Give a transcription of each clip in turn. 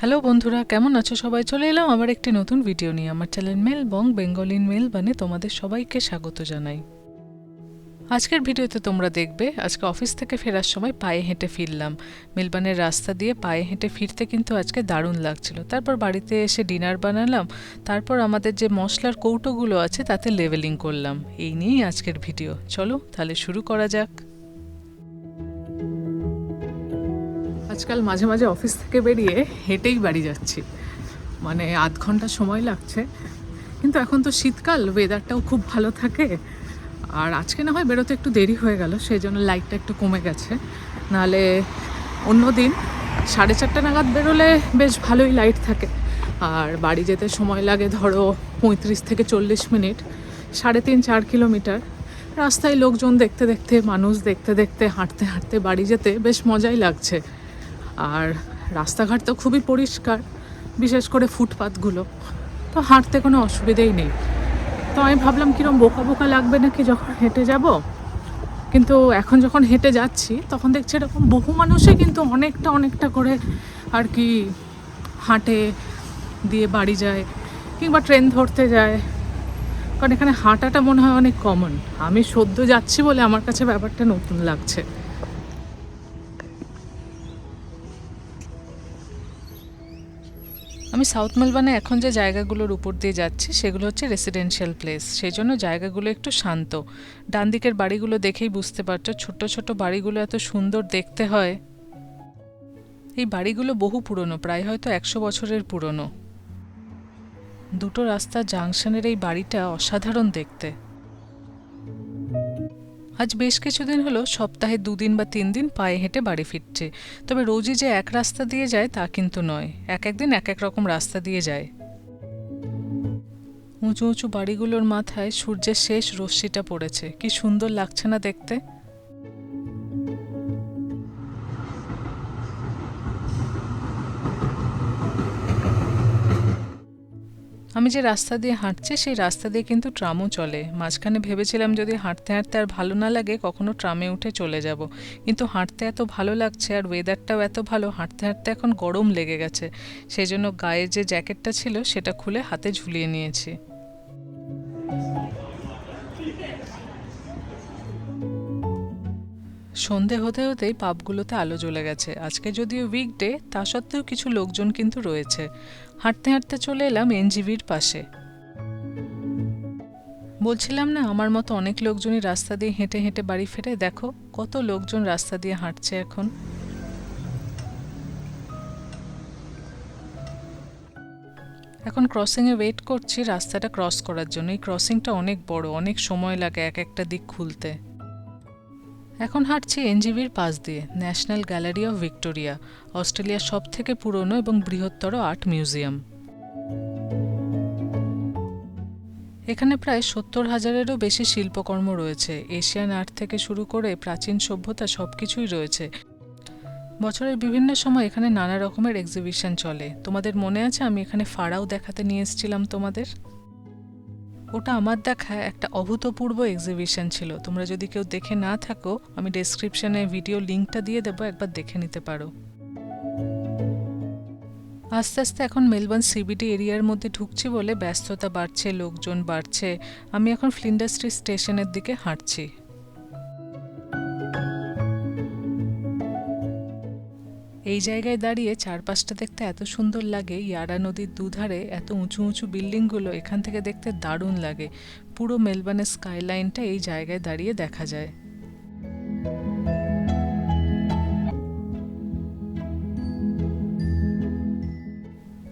Hello বন্ধুরা, কেমন আছো সবাই? চলে এলাম আবার একটি নতুন ভিডিও নিয়ে। আমার চ্যানেল মেল বং বেঙ্গলিন মেল বানে তোমাদের সবাইকে স্বাগত জানাই। আজকের ভিডিওতে তোমরা দেখবে, আজকে অফিস থেকে ফেরার সময় পায়ে হেঁটে ফিরলাম। মেলবানের রাস্তা দিয়ে পায়ে হেঁটে ফিরতে কিন্তু আজকে দারুণ লাগছিল। তারপর বাড়িতে এসে ডিনার বানালাম, তারপর আমাদের যে মশলার কৌটোগুলো আছে, তাতে লেভেলিং করলাম। এই নিয়েই আজকের ভিডিও চলো, তাহলে শুরু করা যাক। আজকাল মাঝে মাঝে অফিস থেকে বেরিয়ে হেঁটেই বাড়ি যাচ্ছি। মানে আধ ঘণ্টা সময় লাগছে। কিন্তু এখন তো শীতকাল ওয়েদারটাও খুব ভালো থাকে। আর আজকে না হয় বেরোতে একটু দেরি হয়ে গেল সেই জন্য লাইটটা একটু কমে গেছে। নাহলে অন্য দিন সাড়ে চারটে নাগাদ বেরোলে বেশ ভালোই লাইট থাকে। আর বাড়ি যেতে সময় লাগে ধরো পঁয়ত্রিশ থেকে চল্লিশ মিনিট, সাড়ে তিন চার কিলোমিটার। রাস্তায় লোকজন দেখতে দেখতে, মানুষ দেখতে দেখতে, হাঁটতে হাঁটতে বাড়ি যেতে বেশ মজাই লাগছে। আর রাস্তাঘাট তো খুবই পরিষ্কার, বিশেষ করে ফুটপাতগুলো। তো হাঁটতে কোনো অসুবিধেই নেই। তো আমি ভাবলাম কিরম বোকা বোকা লাগবে নাকি যখন হেঁটে যাব? কিন্তু এখন যখন হেঁটে যাচ্ছি, তখন দেখছি এরকম বহু মানুষই কিন্তু অনেকটা অনেকটা করে আর কি হাঁটে দিয়ে বাড়ি যায় কিংবা ট্রেন ধরতে যায়। কারণ এখানে হাঁটাটা মনে হয় অনেক কমন আমি সদ্য যাচ্ছি বলে আমার কাছে ব্যাপারটা নতুন লাগছে। আমি সাউথ মেলবানে এখন যে জায়গাগুলোর উপর দিয়ে যাচ্ছি, সেগুলো হচ্ছে রেসিডেন্সিয়াল প্লেস সেই জন্য জায়গাগুলো একটু শান্ত। ডান দিকের বাড়িগুলো দেখেই বুঝতে পারছ ছোট ছোট বাড়িগুলো এত সুন্দর দেখতে হয়। এই বাড়িগুলো বহু পুরনো, প্রায় হয়তো একশো বছরের পুরনো। দুটো রাস্তা জাংশনের এই বাড়িটা অসাধারণ দেখতে। আজ বেশ কিছুদিন হলো সপ্তাহে দুদিন বা তিন দিন পায়ে হেঁটে বাড়ি ফিরছে। তবে রোজই যে এক রাস্তা দিয়ে যায় তা কিন্তু নয়, এক একদিন এক এক রকম রাস্তা দিয়ে যায়। উঁচু উঁচু বাড়িগুলোর মাথায় সূর্যের শেষ রশ্মিটা পড়েছে। কি সুন্দর লাগছে না দেখতে? আমি যে রাস্তা দিয়ে হাঁটছি, সেই রাস্তা দিয়ে কিন্তু ট্রামও চলে। মাঝখানে ভেবেছিলাম যদি হাঁটতে হাঁটতে আর ভালো না লাগে, কখনো ট্রামে উঠে চলে যাব। কিন্তু হাঁটতে এত ভালো লাগছে আর ওয়েদারটাও এত ভালো, হাঁটতে হাঁটতে এখন গরম লেগে গেছে। সেই জন্য গায়ে যে জ্যাকেটটা ছিল, সেটা খুলে হাতে ঝুলিয়ে নিয়েছি। সন্ধে হতে হতেই পাবগুলোতে আলো জ্বলে গেছে। আজকে যদিও উইকডে তা সত্ত্বেও কিছু লোকজন কিন্তু রয়েছে। হাঁটতে হাঁটতে চলে এলাম এনজিবির পাশে। বলছিলাম না, আমার মতো অনেক লোকজনই রাস্তা দিয়ে হেঁটে হেঁটে বাড়ি ফেরে। দেখো, কত লোকজন রাস্তা দিয়ে হাঁটছে এখন। এখন ক্রসিংয়ে ওয়েট করছি রাস্তাটা ক্রস করার জন্য। এই ক্রসিংটা অনেক বড়, অনেক সময় লাগে এক একটা দিক খুলতে। এখন হাঁটছি এনজিবির পাশ দিয়ে, ন্যাশনাল গ্যালারি অফ ভিক্টোরিয়া, অস্ট্রেলিয়ার সব থেকে পুরনো এবং বৃহত্তর আর্ট মিউজিয়াম। এখানে প্রায় সত্তর হাজারেরও বেশি শিল্পকর্ম রয়েছে। এশিয়ান আর্ট থেকে শুরু করে প্রাচীন সভ্যতা সব কিছুই রয়েছে। বছরের বিভিন্ন সময় এখানে নানা রকমের এক্সিবিশন চলে। তোমাদের মনে আছে আমি এখানে ফাড়াও দেখাতে নিয়ে এসেছিলাম তোমাদের? ওটা আমার দেখা একটা অভূতপূর্ব এক্সিবিশন ছিল। তোমরা যদি কেউ দেখে না থাকো, আমি ডেসক্রিপশনে ভিডিও লিঙ্কটা দিয়ে দেবো, একবার দেখে নিতে পারো। আস্তে আস্তে এখন মেলবোর্ন সিবিডি এরিয়ার মধ্যে ঢুকছি বলে ব্যস্ততা বাড়ছে, লোকজন বাড়ছে। আমি এখন ফ্লিন্ডাস্ট্রি স্টেশনের দিকে হাঁটছি। এই জায়গায় দাঁড়িয়ে চারপাশটা দেখতে এত সুন্দর লাগে, ইয়ারা নদীর দুধারে এত উঁচু উঁচু বিল্ডিংগুলো এখান থেকে দেখতে দারুণ লাগে। পুরো মেলবার্নের স্কাইলাইনটা এই জায়গায় দাঁড়িয়ে দেখা যায়।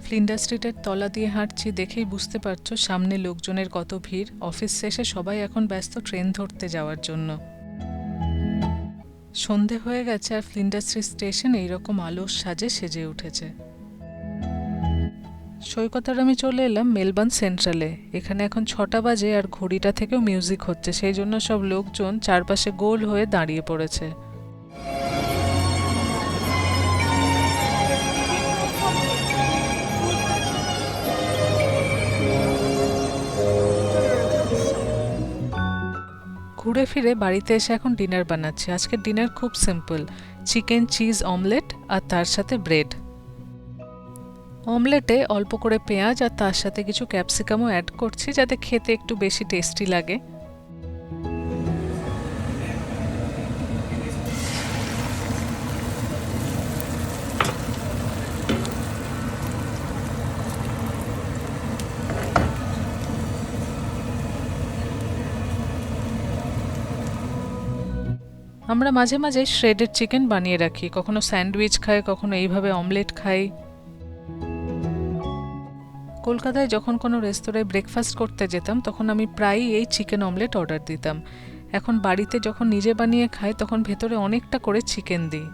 ফ্লিন্ডার স্ট্রিটের তলা দিয়ে হাঁটছি দেখেই বুঝতে পারছ সামনে লোকজনের কত ভিড়। অফিস শেষে সবাই এখন ব্যস্ত ট্রেন ধরতে যাওয়ার জন্য। সন্ধে হয়ে গেছে আর ফ্লিন্ডাস্ট্রি স্টেশন এইরকম আলোর সাজে সেজে উঠেছে। সৈকতার আমি চলে এলাম মেলবার্ন সেন্ট্রালে। এখানে এখন ছটা বাজে আর ঘড়িটা থেকেও মিউজিক হচ্ছে, সেই জন্য সব লোকজন চারপাশে গোল হয়ে দাঁড়িয়ে পড়েছে। ঘুরে ফিরে বাড়িতে এসে এখন ডিনার বানাচ্ছি। আজকে ডিনার খুব সিম্পল। চিকেন চিজ অমলেট আর তার সাথে ব্রেড। অমলেটে অল্প করে পেঁয়াজ আর তার সাথে কিছু ক্যাপসিকামও অ্যাড করছি যাতে খেতে একটু বেশি টেস্টি লাগে। আমরা মাঝে মাঝে শ্রেডেড চিকেন বানিয়ে রাখি, কখনো স্যান্ডউইচ খাই, কখনো এইভাবে অমলেট খাই। কলকাতায় যখন কোনো রেস্তোরাঁয় ব্রেকফাস্ট করতে যেতাম, তখন আমি প্রায়ই এই চিকেন অমলেট অর্ডার দিতাম। এখন বাড়িতে যখন নিজে বানিয়ে খাই, তখন ভেতরে অনেকটা করে চিকেন দিই।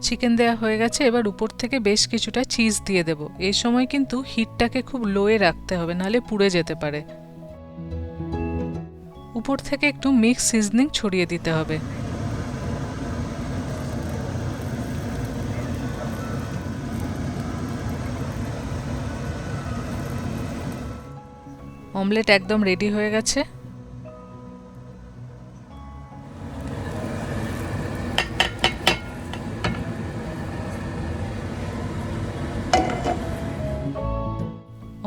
চিকেন দেয়া হয়ে গেছে, এবার উপর থেকে বেশ কিছুটা চিজ দিয়ে দেব। এই সময় কিন্তু হিটটাকে খুব লোয়ে রাখতে হবে, নাহলে পুড়ে যেতে পারে। উপর থেকে একটু মিক্স সিজনিং ছড়িয়ে দিতে হবে। অমলেট একদম রেডি হয়ে গেছে।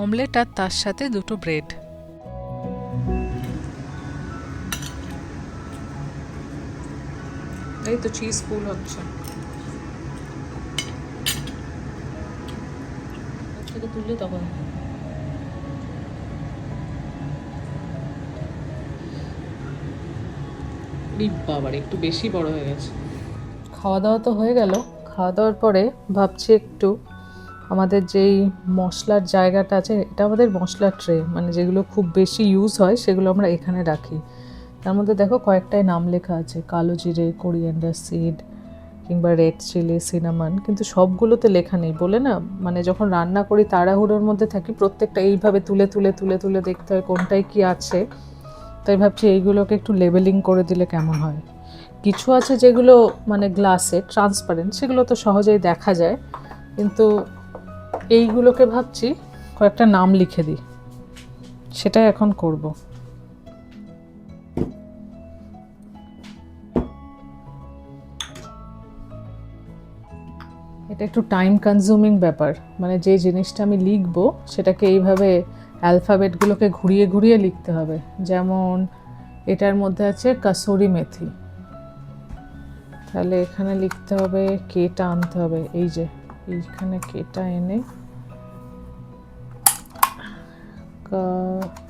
অমলেট আর তার সাথে দুটো ব্রেড। এই তো চিজ ফুল হচ্ছে। থেকে তুললে তখন বাবার একটু বেশি বড় হয়ে গেছে। খাওয়া দাওয়া তো হয়ে গেল। খাওয়া দাওয়ার পরে ভাবছি একটু আমাদের যেই মশলার জায়গাটা আছে এটা আমাদের মশলার ট্রে মানে যেগুলো খুব বেশি ইউজ হয় সেগুলো আমরা এখানে রাখি। তার মধ্যে দেখো কয়েকটাই নাম লেখা আছে। কালো জিরে কোরিয়ান্ডার সিড কিংবা রেড চিলি সিনামন কিন্তু সবগুলোতে লেখা নেই। বলে না মানে যখন রান্না করি তাড়াহুড়োর মধ্যে থাকি, প্রত্যেকটা এইভাবে তুলে তুলে তুলে তুলে দেখতে হয় কোনটায় কি আছে। তাই ভাবছি এইগুলোকে একটু লেবেলিং করে দিলে কেমন হয়। কিছু আছে যেগুলো মানে গ্লাসে ট্রান্সপারেন্ট সেগুলো তো সহজেই দেখা যায়। কিন্তু এইগুলোকে ভাবছি কয়েকটা নাম লিখে দিই। সেটাই এখন করব। এটা একটু টাইম কনজিউমিং ব্যাপার। মানে যে জিনিসটা আমি লিখব, সেটাকে এইভাবে অ্যালফাবেটগুলোকে ঘুরিয়ে ঘুরিয়ে লিখতে হবে। যেমন, এটার মধ্যে আছে কাসুরি মেথি। তাহলে এখানে লিখতে হবে, কেটা আনতে হবে। এই যে, এইখানে কেটা এনে কা-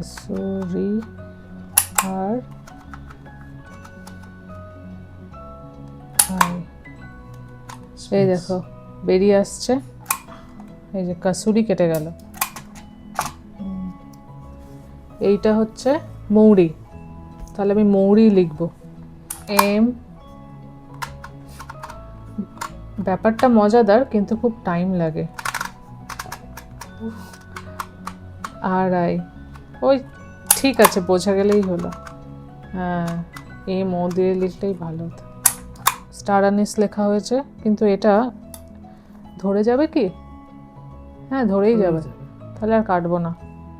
কাসুরি আর এই দেখো বেরিয়ে আসছে। এই যে কাসুরি কেটে গেল। এইটা হচ্ছে মৌরি। তাহলে আমি মৌরি লিখব। এম। ব্যাপারটা মজাদার কিন্তু খুব টাইম লাগে। আর আই। ওই ঠিক আছে বোঝা গেলেই হলো। হ্যাঁ এই মো দিয়ে লিখলেই ভালো স্টার আনিস লেখা হয়েছে কিন্তু এটা ধরে যাবে কি? হ্যাঁ ধরেই যাবে। তাহলে আর কাটবো না।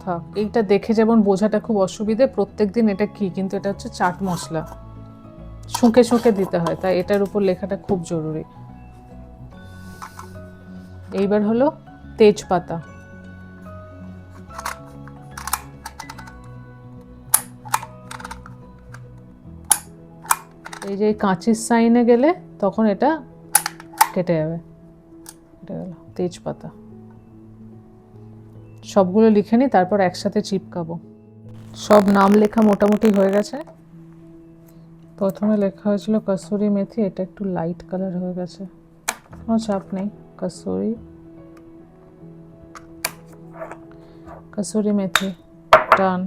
থাক এইটা দেখে যেমন বোঝাটা খুব অসুবিধে প্রত্যেক দিন এটা কি কিন্তু এটা হচ্ছে চাট মশলা। শুঁকে শুঁকে দিতে হয় তাই এটার উপর লেখাটা খুব জরুরি। এইবার হলো তেজপাতা। এই যে কাঁচির সাইনে গেলে তখন এটা কেটে যাবে। কেটে গেল তেজপাতা। সবগুলো লিখে নিই তারপর একসাথে চিপকাবো। সব নাম লেখা মোটামুটি হয়ে গেছে। প্রথমে লেখা হয়েছিল কসুরি মেথি, এটা একটু লাইট কালার হয়ে গেছে। কোনো চাপ নেই কসুরি কসুরি মেথি ডান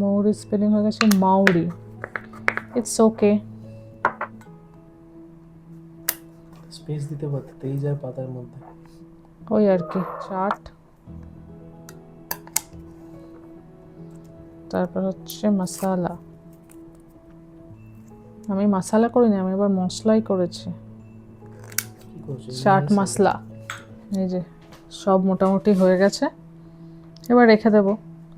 মৌরি স্পেলিং হয়ে গেছে, মাউরি। ইটস ওকে স্পেস দিতে পারতে তেইশ আর পাতার মধ্যে। ওই আর কি চাট। তারপর হচ্ছে মশালা আমি মশালা করিনি আমি এবার মশলাই করছে। চাট মশলা এই যে সব মোটামুটি হয়ে গেছে। এবার রেখে দেবো।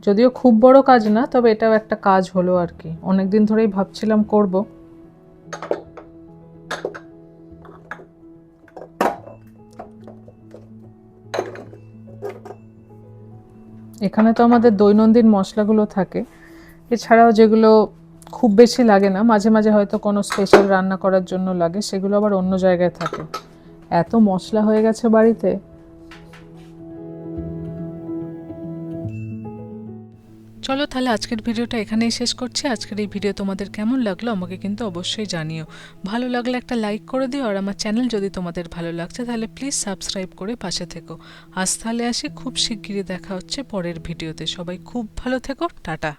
যদিও খুব বড় কাজ না, তবে এটাও একটা কাজ হলো আর কি। অনেক দিন ধরেই ভাবছিলাম করব। এখানে তো আমাদের দৈনন্দিন মশলাগুলো থাকে। এছাড়াও যেগুলো খুব বেশি লাগে না, মাঝে মাঝে হয়তো কোনো স্পেশাল রান্না করার জন্য লাগে, সেগুলো আবার অন্য জায়গায় থাকে। এত মশলা হয়ে গেছে বাড়িতে। চলো তাহলে আজকের ভিডিওটা এখানেই শেষ করছি। আজকের এই ভিডিও তোমাদের কেমন লাগল আমাকে কিন্তু অবশ্যই জানিও। ভালো লাগলে একটা লাইক করে দিও আর আমার চ্যানেল যদি তোমাদের ভালো লাগছে তাহলে প্লিজ সাবস্ক্রাইব করে পাশে থেকো। আজ তাহলে আসি, খুব শিগগিরই দেখা হচ্ছে পরের ভিডিওতে। সবাই খুব ভালো থেকো, টাটা।